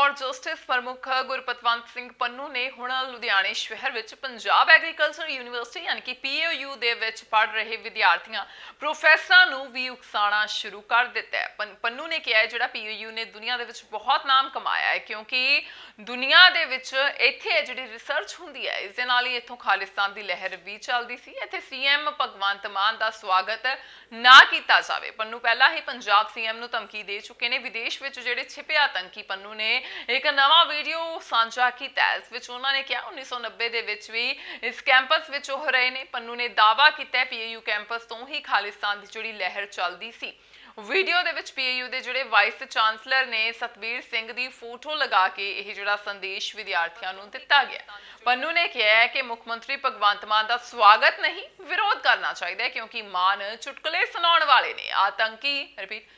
For justice ਪ੍ਰਮੁੱਖ ਗੁਰਪਤਵੰਤ ਸਿੰਘ ਪੰਨੂ ਨੇ ਹੁਣ ਲੁਧਿਆਣੇ ਸ਼ਹਿਰ ਵਿੱਚ ਪੰਜਾਬ ਐਗਰੀਕਲਚਰ ਯੂਨੀਵਰਸਿਟੀ ਯਾਨੀ ਕਿ ਪੀਏਯੂ ਦੇ ਵਿੱਚ ਪੜ ਰਹੇ ਵਿਦਿਆਰਥੀਆਂ ਪ੍ਰੋਫੈਸਰਾਂ ਨੂੰ ਵੀ ਉਕਸਾਣਾ ਸ਼ੁਰੂ ਕਰ ਦਿੱਤਾ ਹੈ। ਪੰਨੂ ਨੇ ਕਿਹਾ ਹੈ ਜਿਹੜਾ ਪੀਏਯੂ ਨੇ ਦੁਨੀਆ ਦੇ ਵਿੱਚ ਬਹੁਤ ਨਾਮ ਕਮਾਇਆ ਹੈ ਕਿਉਂਕਿ ਦੁਨੀਆ ਦੇ ਵਿੱਚ ਇੱਥੇ ਜਿਹੜੀ ਰਿਸਰਚ ਹੁੰਦੀ ਹੈ, ਇਸ ਦੇ ਨਾਲ ਹੀ ਇੱਥੋਂ ਖਾਲਿਸਤਾਨ ਦੀ ਲਹਿਰ ਵੀ ਚੱਲਦੀ ਸੀ। ਇੱਥੇ ਸੀਐਮ ਭਗਵੰਤ ਮਾਨ ਦਾ ਸਵਾਗਤ ਨਾ ਕੀਤਾ ਜਾਵੇ। ਪੰਨੂ ਪਹਿਲਾਂ ਹੀ ਪੰਜਾਬ ਸੀਐਮ ਨੂੰ ਧਮਕੀ ਦੇ ਚੁੱਕੇ ਨੇ। ਵਿਦੇਸ਼ ਵਿੱਚ ਜਿਹੜੇ ਛਿਪੇ ਆਤੰਕੀ ਪੰਨੂ ਨੇ ਇੱਕ ਨਵਾਂ ਵੀਡੀਓ ਸਾਂਝਾ ਕੀਤਾ ਇਸ ਵਿੱਚ ਉਹਨਾਂ ਨੇ ਕਿਹਾ 1990 ਦੇ ਵਿੱਚ ਵੀ ਇਸ ਕੈਂਪਸ ਵਿੱਚ ਉਹ ਰਹੇ ਨੇ। ਪੰਨੂ ਨੇ ਦਾਅਵਾ ਕੀਤਾ ਪੀਏਯੂ ਕੈਂਪਸ ਤੋਂ ਹੀ ਖਾਲਿਸਤਾਨ ਦੀ ਜਿਹੜੀ ਲਹਿਰ ਚੱਲਦੀ ਸੀ। ਵੀਡੀਓ ਦੇ ਵਿੱਚ ਪੀਏਯੂ ਦੇ ਜਿਹੜੇ ਵਾਈਸ ਚਾਂਸਲਰ ਨੇ, ਸਤਬੀਰ ਸਿੰਘ ਦੀ ਫੋਟੋ ਲਗਾ ਕੇ ਇਹ ਜਿਹੜਾ ਸੰਦੇਸ਼ ਵਿਦਿਆਰਥੀਆਂ ਨੂੰ ਦਿੱਤਾ ਗਿਆ। ਪੰਨੂ ਨੇ ਕਿਹਾ ਕਿ ਮੁੱਖ ਮੰਤਰੀ ਭਗਵੰਤ ਮਾਨ ਦਾ ਸਵਾਗਤ ਨਹੀਂ, ਵਿਰੋਧ ਕਰਨਾ ਚਾਹੀਦਾ ਹੈ, ਕਿਉਂਕਿ ਮਾਨ ਚੁਟਕਲੇ ਸੁਣਾਉਣ ਵਾਲੇ ਨੇ। ਆਤੰਕੀ, ਰਿਪੀਟ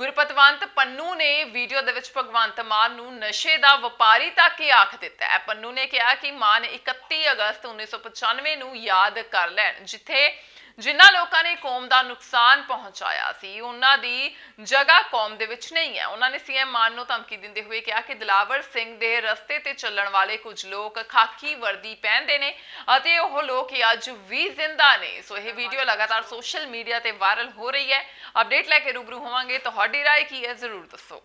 ਗੁਰਪਤਵੰਤ ਪੰਨੂ ਨੇ ਵੀਡੀਓ ਦੇ ਵਿੱਚ ਭਗਵੰਤ ਮਾਨ ਨੂੰ ਨਸ਼ੇ ਦਾ ਵਪਾਰੀ ਤੱਕ ਹੀ ਆਖ ਦਿੱਤਾ ਹੈ। ਪੰਨੂ ਨੇ ਕਿਹਾ ਕਿ ਮਾਨ 31 ਅਗਸਤ 1995 ਨੂੰ ਯਾਦ ਕਰ ਲੈਣ, ਜਿੱਥੇ ਜਿਨ੍ਹਾਂ ਲੋਕਾਂ ਨੇ ਕੌਮ ਦਾ ਨੁਕਸਾਨ ਪਹੁੰਚਾਇਆ ਸੀ ਉਹਨਾਂ ਦੀ ਜਗ੍ਹਾ ਕੌਮ ਦੇ ਵਿੱਚ ਨਹੀਂ ਹੈ ਉਹਨਾਂ ਨੇ ਸੀਐਮ ਮਾਨ ਨੂੰ ਧਮਕੀ ਦਿੰਦੇ ਹੋਏ ਕਿਹਾ ਕਿ ਦਿਲਾਵਰ ਸਿੰਘ ਦੇ ਰਸਤੇ ਤੇ ਚੱਲਣ ਵਾਲੇ ਕੁਝ ਲੋਕ ਖਾਕੀ ਵਰਦੀ ਪਹਿਨਦੇ ਨੇ ਅਤੇ ਉਹ ਲੋਕ ਹੀ ਅੱਜ ਵੀ ਜ਼ਿੰਦਾ ਨੇ ਸੋ ਇਹ ਵੀਡੀਓ ਲਗਾਤਾਰ ਸੋਸ਼ਲ ਮੀਡੀਆ ਤੇ ਵਾਇਰਲ ਹੋ ਰਹੀ ਹੈ ਅਪਡੇਟ ਲੈ ਕੇ ਰੂਬਰੂ ਹੋਵਾਂਗੇ ਤੁਹਾਡੀ رائے ਕੀ ਹੈ ਜ਼ਰੂਰ ਦੱਸੋ